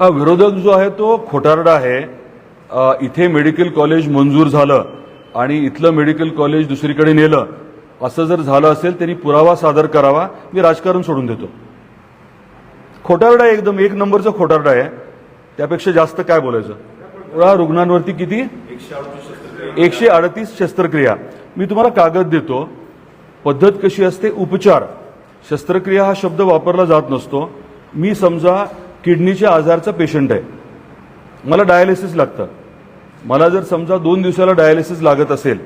हा विरोधक जो आहे तो खोटारडा आहे. इथे मेडिकल कॉलेज मंजूर झालं आणि इथलं मेडिकल कॉलेज दुसरीकडे नेलं. असं जर झालं असेल त्यांनी पुरावा सादर करावा. मी राजकारण सोडून देतो. खोटारडा आहे एकदम. एक नंबरचा खोटारडा आहे. त्यापेक्षा जास्त काय बोलायचं? रुग्णांवरती किती? एकशे अडतीस शस्त्रक्रिया. मी तुम्हाला कागद देतो. पद्धत कशी असते? उपचार. शस्त्रक्रिया हा शब्द वापरला जात नसतो. मी समजा किडनीच्या आजारचा पेशंट आहे. मला डायालिसिस लागतं. मला जर समजा दोन दिवसाला डायालिसिस लागत असेल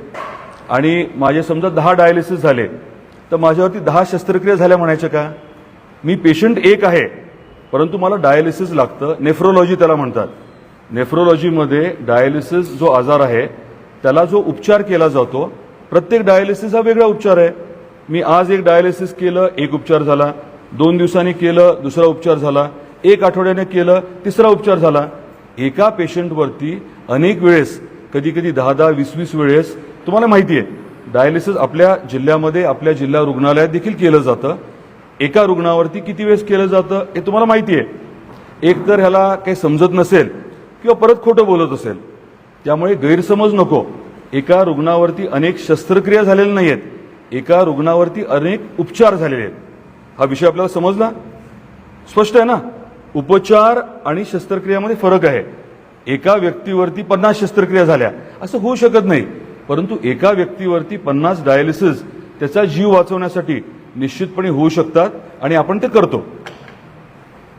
आणि माझे समजा दहा डायालिसिस झाले तर माझ्यावरती दहा शस्त्रक्रिया झाल्या म्हणायच्या का? मी पेशंट एक आहे परंतु मला डायालिसिस लागतं. नेफ्रोलॉजी त्याला म्हणतात. नेफ्रोलॉजीमध्ये डायालिसिस जो आजार आहे त्याला जो उपचार केला जातो प्रत्येक डायालिसिस हा वेगळा उपचार आहे. मी आज एक डायालिसिस केलं एक उपचार झाला. दोन दिवसांनी केलं दुसरा उपचार झाला. एक आठवड्याने केलं तिसरा उपचार झाला. एका पेशंटवरती अनेक वेळेस कधी कधी दहा दहा वीस वीस वेळेस तुम्हाला माहिती आहे डायलिसिस आपल्या जिल्ह्यामध्ये आपल्या जिल्हा रुग्णालयात देखील केलं जातं. एका रुग्णावरती किती वेळेस केलं जातं हे तुम्हाला माहिती आहे एक तर ह्याला काही समजत नसेल किंवा परत खोटं बोलत असेल. त्यामुळे गैरसमज नको. एका रुग्णावरती अनेक शस्त्रक्रिया झालेल्या नाही आहेत एका रुग्णावरती अनेक उपचार झालेले आहेत. हा विषय आपल्याला समजला? स्पष्ट आहे ना? उपचार आणि शस्त्रक्रियामध्ये फरक आहे. एका व्यक्तीवरती पन्नास शस्त्रक्रिया झाल्या. असं होऊ शकत नाही. परंतु एका व्यक्तीवरती पन्नास डायलिसिस त्याचा जीव वाचवण्यासाठी निश्चितपणे होऊ शकतात आणि आपण ते करतो.